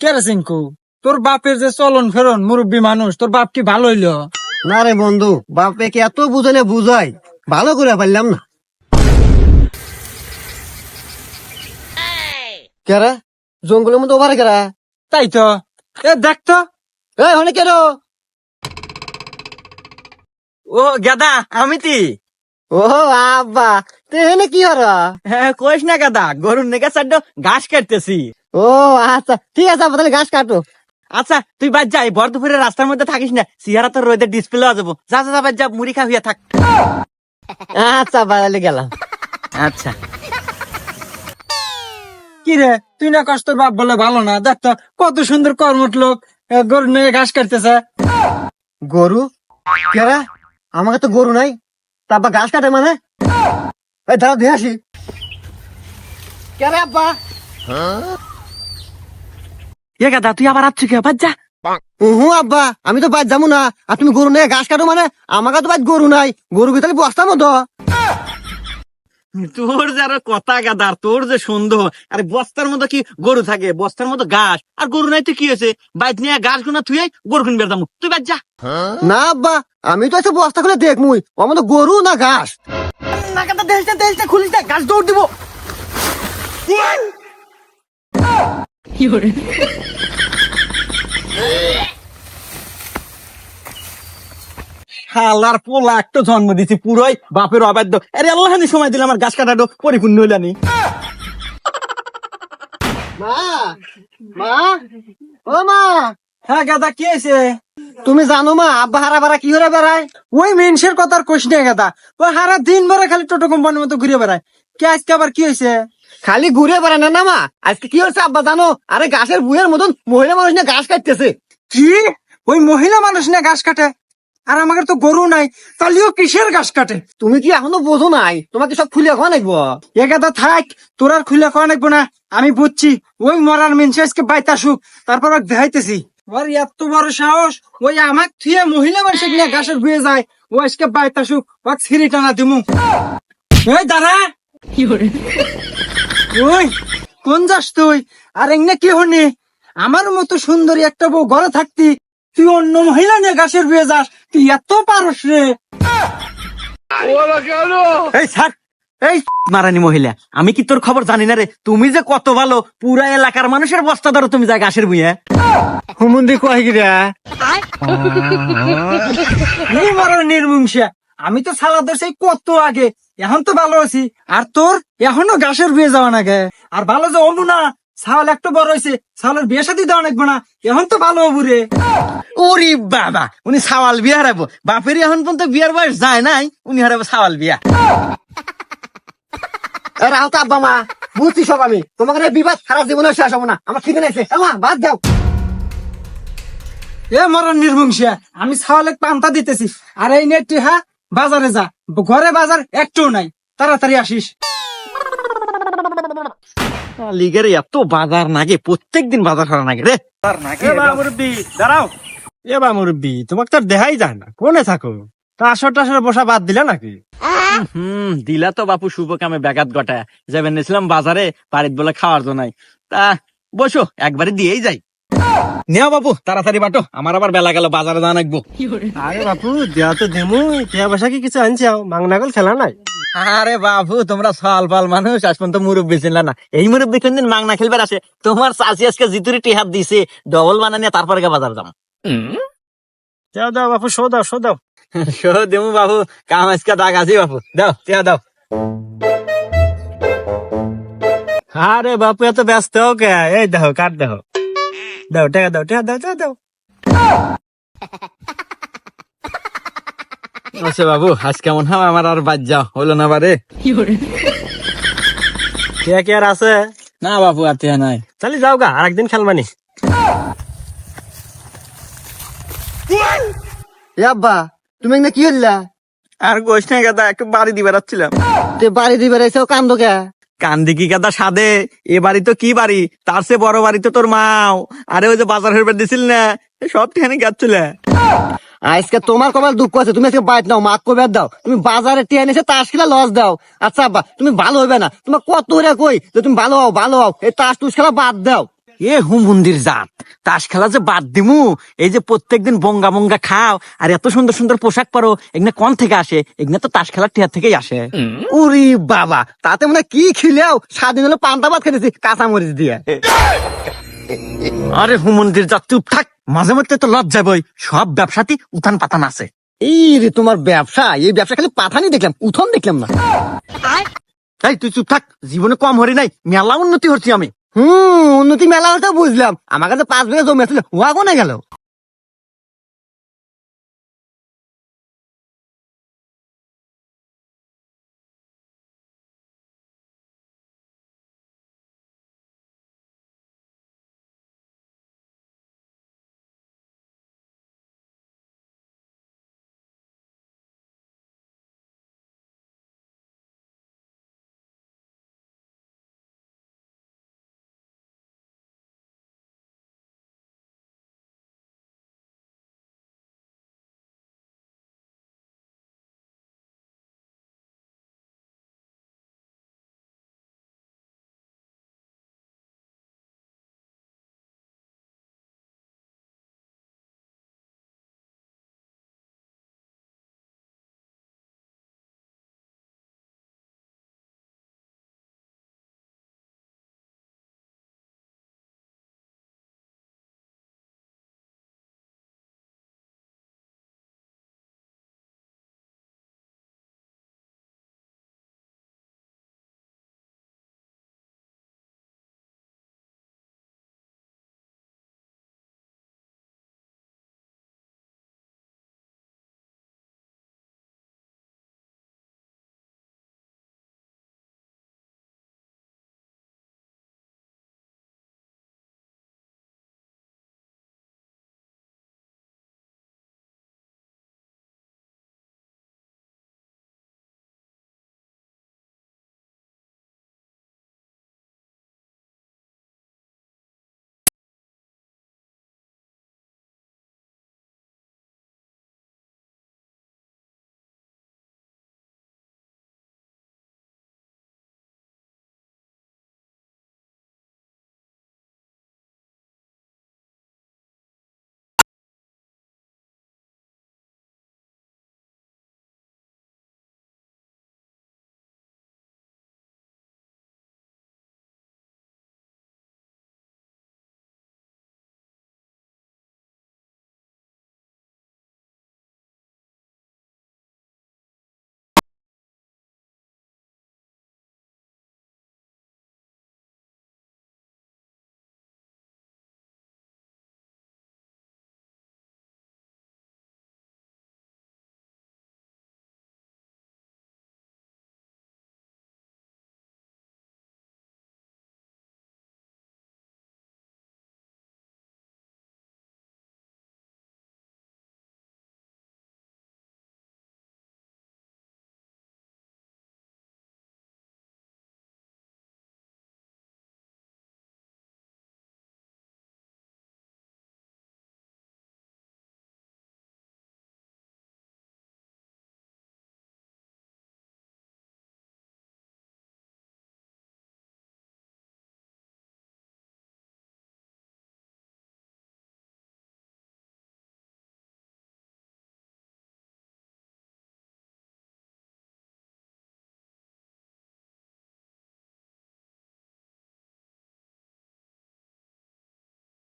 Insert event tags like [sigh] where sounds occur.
কেরাসিনকু তোর বাপের যে চলন ফেরন মুরব্বী মানুষ তোর বাপ কি ভালো হইল? না রে বন্ধু বাপকে এত বুঝালে বুঝাই? ভালো করে পারলাম না। কেরা জঙ্গলের মধ্যে ওভারে কেরা তাই তো। এ দেখ তো। এই অনেক কেন ও গাদা আমি তি। ও আব্বা। তে এনে কি হর হ্যাঁ কইস না গাদা গরুর নেগা চাড্ড ঘাস কাটতেছি। ও আচ্ছা ঠিক আছে আব্বা তাহলে ঘাস কাটো। আচ্ছা তুই বাদ যাই দুপুরে রাস্তার মধ্যে থাকিস না সিয়ারা তোর রোদের ডিসপ্লে হয়ে যাব। যা যা বাদ যা মুড়ি খা হইয়া থাক। আচ্ছা তাহলে গেলাম। আচ্ছা। কি রে তুই না কষ্ট বাপ বলে ভালো না? দেখ তো কত সুন্দর কর্মট লোক গরু নিয়ে ঘাস কাটতেছে। গরু? কেরা আমাকে তো গরু নাই। তারপর ঘাস কাটে মানে? এই দাঁড়া দিয়ে আসি। কেরে আব্বা? এ গাদা তুই আবার আসছি কে বাদ যা। উহু আব্বা আমি তো বাদ যাব না। আর তুমি গরু নিয়ে ঘাস কাটো মানে আমাকে তো বাদ গরু নাই। গরু কি তাহলে বস্তার মতো? তোর যার কথা গাদার তোর যে সুন্দর আরে বস্তার মতো কি গরু থাকে? বস্তার মতো ঘাস। আর গরু নাই তো কি হয়েছে? বাইক নিয়ে ঘাস গুনা তুই গরু কিনবে দাম তুই বাদ যা। না আব্বা আমি তো বস্তা খুলে দেখ মুই আমার তো গরু না ঘাস। না কাটা দেশটা দেশটা খুলিস না ঘাস দৌড় দিব। শালার পোলা একটা জন্ম দিছি পুরোই বাপের অবাধ্য। আরে আল্লাহ সময় দিলে আমার গাছ কাটাটো পরিপূর্ণ হইলানি মা মা ও মা। হ্যাঁ গাদা কি হয়েছে? তুমি জানো মা আব্বা হারা বারা কি হরে বেড়ায়? ওই মেনসের কথা আর কোশ নিয়ে গাদা। ওই হারা দিন ভরে খালি টোটো কোম্পানির মতো ঘুরে বেড়ায়। কে আজকে আবার কি হয়েছে খালি ঘুরে বেড়ায় না না মা আজকে কি হচ্ছে আব্বা জানো? আরে ঘাসের বুয়ের মতন মহিলা মানুষ না ঘাস কাটতেছে। কি? ওই মহিলা মানুষ না ঘাস কাটে? আর আমাকে তো গরু নাই তাহলেও কিসের ঘাস কাটে? তুমি কি এখনও বোঝো নাই? তোমাকে সব খুলে খাওয়া নাকবো এ গাদা থাক তোর আর খুলে খাওয়া নাকবো না। আমি বুঝছি ওই মরার মেনসে আজকে বাইতে আসুক তারপর দেখাইতেছি। ওর এত বড় সাহস ওই আমাক থুয়ে মহিলা মানুষ নিয়ে ঘাসের বুয়ে যায়। ও আজকে বাইতে আসুক ওকে ছিঁড়ি টানা দিমু। ওই দাঁড়া! ওই কোন যাস তুই? আর এমনি কি হনি আমার মতো সুন্দরী একটা বউ ঘরে থাকতি তুই অন্য মহিলা নিয়ে ঘাসের বুয়ে যাস তুই এত পারস রে। এই স্যার এই [laughs] মারানি মহিলা আমি কি তোর খবর জানি না রে? তুমি যে কত ভালো পুরা এলাকার মানুষের বস্তা ধরো তুমি যা গাছের বুয়ে হুমুন্দি মারার নির্মংসা আমি তো সালা ধরছি কত আগে এখন তো ভালো আছি। আর তোর এখনও গাছের বিয়ে যাওয়া নাগে। আর ভালো যে অমু না ছাওয়াল একটু বড় হয়েছে ছাওয়ালের বিয়ে সাথে দেওয়া নাকবো না এখন তো ভালো হবু রে। ওরে বাবা উনি সাওয়াল বিয়া হারাবো। বাপের এখন পর্যন্ত বিয়ার বয়স যায় নাই উনি হারাবো সাওয়াল বিয়া। রাও তো আব্বা মা বুঝছি সব আমি। তোমাকে বিবাদ খারাপ জীবনে শেষ হব না। আমার ঠিক আছে মা বাদ যাও এ মরার নির্মংসা আমি ছাওয়ালে পান্তা দিতেছি। আর এই নেট হা বাজারে যা। ঘরে বাজার একটু নাই। তাড়াতাড়ি আসিস। লিগের এত বাজার নাগে প্রত্যেক দিন বাজার করা নাগে রে। মুরব্বী দাঁড়াও। এ বা মুরব্বী তোমাকে তো দেখাই যায় না। কোনে থাকো? তা আসর টাসর বসা বাদ দিলে নাকি? হুম দিলা তো বাপু শুভ কামে ব্যাঘাত ঘটায়। যাবেন নিয়েছিলাম বাজারে বাড়ির বলে খাওয়ার জন্য। তা বসো একবারে দিয়েই যাই। নেও বাপু তাড়াতাড়ি বাটো আমার আবার বেলা গেল বাজারে আরে বাপু দেওয়া তো দেমু টিয়া পয়সা কি কিছু আনছি মাংনাগল খেলা নাই। আরে বাবু তোমরা সাল পাল মানুষ আজ পর্যন্ত মুরব্বী ছিল না। এই মুরব্বী কোনদিন মাংনা খেলবার আসে? তোমার চাষি আজকে জিতুরি টিহাত দিছে ডবল বানানিয়া তারপরে গিয়ে বাজার যাম। দাও দাও বাপু শো দাও শো দাও। শো দেমু বাবু কাম আজকে দাগ আছে বাবু। দাও টিয়া দাও। আরে বাপু এত ব্যস্ত কে? এই দেখো কাট দেখো। দাও টাকা দাও টাকা দাও টাকা দাও। আচ্ছা বাবু আজ কেমন হয়? আমার আর বাদ যাও হলো না বারে? কে কে আর আছে? না বাবু আর টিয়া নাই। তাহলে যাও গা আরেকদিন খেলবানি। এ আব্বা তুমি না কি হল্লা আর গোস নাই গাদা একটু বাড়ি দিবার আসছিলাম তে বাড়ি দিবে এসেও কান্দো কে? কান্দি কি গাদা সাদে এ বাড়ি তো কি বাড়ি? তার সে বড় বাড়ি তো তোর মাও। আরে ওই যে বাজার হেরবার দিছিল না সব ঠিকানে গেছিল। আজকে তোমার কমাল দুঃখ আছে তুমি আজকে বাইট নাও মাক কবে দাও। তুমি বাজারে টিয়া নিয়েছে তাস খেলা লস দাও। আচ্ছা আব্বা তুমি ভালো হবে না। তোমার কত রে কই? যে তুমি ভালো হও ভালো হও এই তাস টুস খেলা বাদ দাও। এ হুমুন্দির জাত। তাস খেলা যে বাদ দিমু এই যে প্রত্যেকদিন বঙ্গা বঙ্গা খাও আর এত সুন্দর সুন্দর পোশাক পরো এগুলো কোন থেকে আসে? এগুলো তো তাস খেলার টিয়ার থেকেই আসে। উরি বাবা তাতে মনে কি খিলেও? স্বাধীন হলো পান্তা ভাত খেতেছি কাঁচা মরিচ দিয়ে। আরে হুমুন্দির জাত চুপ থাক। মাঝে মধ্যে তো লজ্জা বই সব ব্যবসাতেই উথান পাতান আছে। এই রে তোমার ব্যবসা এই ব্যবসা খালি পাঠানি দেখলাম উঠন দেখলাম না। এই তুই চুপ থাক জীবনে কম হরি নাই মেলা উন্নতি হচ্ছি আমি। হুম উন্নতি মেলা হতে বুঝলাম। আমার কাছে পাঁচ বিঘা জমি আসলে ওয়া কোনে গেল।